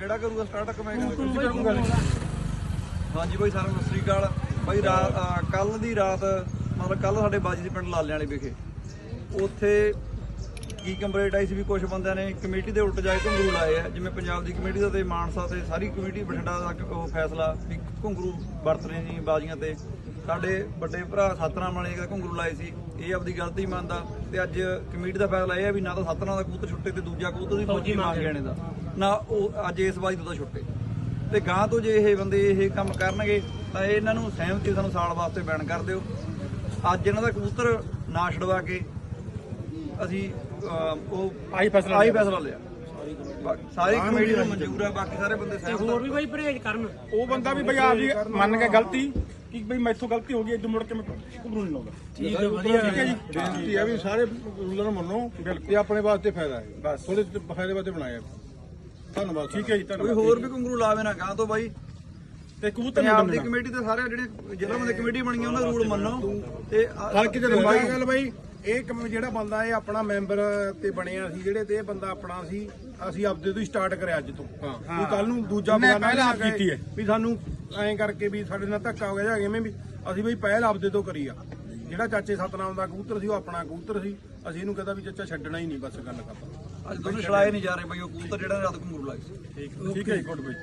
ਕਿਹੜਾ ਕਰੂਗਾ ਸਟਾਰਟ ਕਮੇਗਾ ਹਾਂਜੀ ਬਾਈ ਸਾਰਿਆਂ ਨੂੰ ਸਤਿ ਸ੍ਰੀ ਅਕਾਲ। ਬਾਈ ਰਾਤ ਕੱਲ ਦੀ ਰਾਤ ਮਤਲਬ ਕੱਲ ਸਾਡੇ ਬਾਜੀ ਦੇ ਪਿੰਡ ਲਾਲਿਆਂ ਵਾਲੇ ਵਿਖੇ। ਉੱਥੇ ਕੀ ਕੰਪਲੇਂਟ ਆਈ ਸੀ ਵੀ ਕੁਝ ਬੰਦਿਆਂ ਨੇ ਕਮੇਟੀ ਦੇ ਉਲਟ ਜਾਏ ਘੁੰਗਰੂ ਲਾਏ ਆ। ਜਿਵੇਂ ਪੰਜਾਬ ਦੀ ਕਮੇਟੀ ਦਾ ਤੇ ਮਾਨਸਾ ਤੇ ਸਾਰੀ ਕਮੇਟੀ ਬਠਿੰਡਾ ਦਾ ਉਹ ਫੈਸਲਾ ਵੀ ਘੁੰਗਰੂ ਵਰਤ ਰਹੇ ਸੀ ਬਾਜੀਆਂ ਤੇ। ਸਾਡੇ ਵੱਡੇ ਭਰਾ ਸਤਨਾਮ ਵਾਲੇ ਦਾ ਘੁੰਗਰੂ ਲਾਏ ਸੀ। ਇਹ ਆਪਦੀ ਗਲਤੀ ਮੰਨਦਾ ਤੇ ਅੱਜ ਕਮੇਟੀ ਦਾ ਫੈਸਲਾ ਇਹ ਆ ਵੀ ਨਾ ਤਾਂ ਸਤਨਾਮ ਦਾ ਕਬੂਤਰ ਛੁੱਟੇ ਤੇ ਦੂਜਾ ਕਬੂਤਰ ਦੀ ਫੌਜੀ ਮੰਗ ਲੈਣੇ। ਦਾ। ਨਾ ਉਹ ਅੱਜ ਇਸ ਬਾਜੀ ਤੋਂ ਤਾਂ ਛੁੱਟੇ। ਤੇ ਗਾਂ ਤੋਂ ਜੇ ਇਹ ਬੰਦੇ ਇਹ ਕੰਮ ਕਰਨਗੇ ਤਾਂ ਇਹ ਇਹਨਾਂ ਨੂੰ ਸਹਿਮਤੀ ਸਾਨੂੰ ਸਾਲ ਵਾਸਤੇ ਬੈਨ ਕਰ ਦਿਓ। ਅੱਜ ਇਹਨਾਂ ਦਾ ਕਬੂਤਰ ਨਾ ਛਡਵਾ ਕੇ ਅਸੀਂ ਉਹ ਆਹੀ ਫੈਸਲਾ ਆਹੀ ਫੈਸਲਾ ਲਿਆ। ਸਾਰੀ ਕਮੇਟੀ ਨੂੰ ਮਨਜ਼ੂਰ ਹੈ ਬਾਕੀ ਸਾਰੇ ਬੰਦੇ ਸਹਿਮਤ ਹੋਰ ਵੀ ਬਾਈ ਪਰਹੇਜ ਕਰਨ। ਉਹ ਬੰਦਾ ਵੀ ਬਈ ਆਪ ਜੀ ਮੰਨ ਕੇ ਗਲਤੀ ਕਿ ਬਈ ਮੈਥੋਂ ਗਲਤੀ ਹੋ ਗਈ ਇਦੋਂ ਮੁੜ ਕੇ ਮੈਂ ਘਬਰੂ ਨਹੀਂ ਲਾਉਂਦਾ। ਠੀਕ ਹੈ ਵਧੀਆ। ਠੀਕ ਹੈ ਜੀ? ਬੇਨਤੀ ਹੈ ਵੀ ਸਾਰੇ ਰੂਲਾਂ ਨੂੰ ਮੰਨੋ ਤੇ ਆਪਣੇ ਵਾਸਤੇ ਫਾਇਦਾ ਹੈ। ਬਸ। ਥੋੜੇ ਫਾਇਦੇ ਵਾਸਤੇ ਬਣਾਇਆ। ਧੰਨਵਾਦ ਠੀਕ ਹੈ ਜੀ ਕੋਈ ਧੰਨਵਾਦ ਹੋਰ ਵੀ ਘੁੰਗਰੂ ਲਾਵੇ ਨਾ ਗਾਂ ਤੋਂ ਬਾਈ। ਤੇ ਕਬੂਤਰ ਪੰਜਾਬ ਦੀ ਨਹੀਂ ਕਮੇਟੀ ਤੇ ਸਾਰੇ ਜਿਹੜੇ ਜ਼ਿਲ੍ਹਾ ਬੰਦੇ ਕਮੇਟੀ ਬਣੀਆਂ ਉਹਨਾਂ ਰੂਲ ਮੰਨੋ। ਤੇ ਆ- ਹਲਕੇ ਚ ਤੇ ਲੰਬਾਈ ਬਾਈ- ਗੱਲ ਬਾਈ ਇਹ ਕੰਮ ਜਿਹੜਾ ਬੰਦਾ ਇਹ ਆਪਣਾ ਮੈਂਬਰ ਤੇ ਬਣਿਆ ਸੀ ਜਿਹੜੇ ਤੇ ਇਹ ਬੰਦਾ ਆਪਣਾ ਸੀ ਅਸੀਂ ਆਪਦੇ ਤੋਂ ਹੀ ਸਟਾਰਟ ਕਰਿਆ ਅੱਜ ਤੋਂ। ਵੀ ਕੱਲ ਨੂੰ ਦੂਜਾ ਉਹਨੇ ਬਗਾਨਾ ਪਹਿਲਾਂ ਨਾ ਆਪ ਕਹੇ ਕੀਤੀ ਹੈ। ਵੀ ਸਾਨੂੰ ਐਂ ਕਰਕੇ ਵੀ ਸਾਡੇ ਨਾਲ ਧੱਕਾ ਹੋ ਗਿਆ ਜਾਂ ਕਿਵੇਂ ਵੀ ਅਸੀਂ ਬਈ ਪਹਿਲ ਆਪਦੇ ਤੋਂ ਕਰੀ ਆ। ਜਿਹੜਾ ਚਾਚੇ ਸਤਨਾਮ ਦਾ ਕਬੂਤਰ ਸੀ ਉਹ ਆਪਣਾ ਕਬੂਤਰ ਸੀ। ਅਸੀਂ ਇਹਨੂੰ ਕਹਿੰਦਾ ਵੀ ਚਾਚਾ ਛੱਡਣਾ ਹੀ ਨਹੀਂ ਬਸ ਗੱਲ ਕਰਦਾ ਅੱਜ ਦੋਨੋਂ ਛੜਾਏ ਨਹੀਂ ਜਾ ਰਹੇ ਬਈ ਉਹ ਕਬੂਤਰ ਜਿਹੜਾ ਰਾਤ ਘੁੰਗਰੂ ਲਾਏ ਸੀ ਠੀਕ ਹੈ ਗੁੱਡ ਬਈ।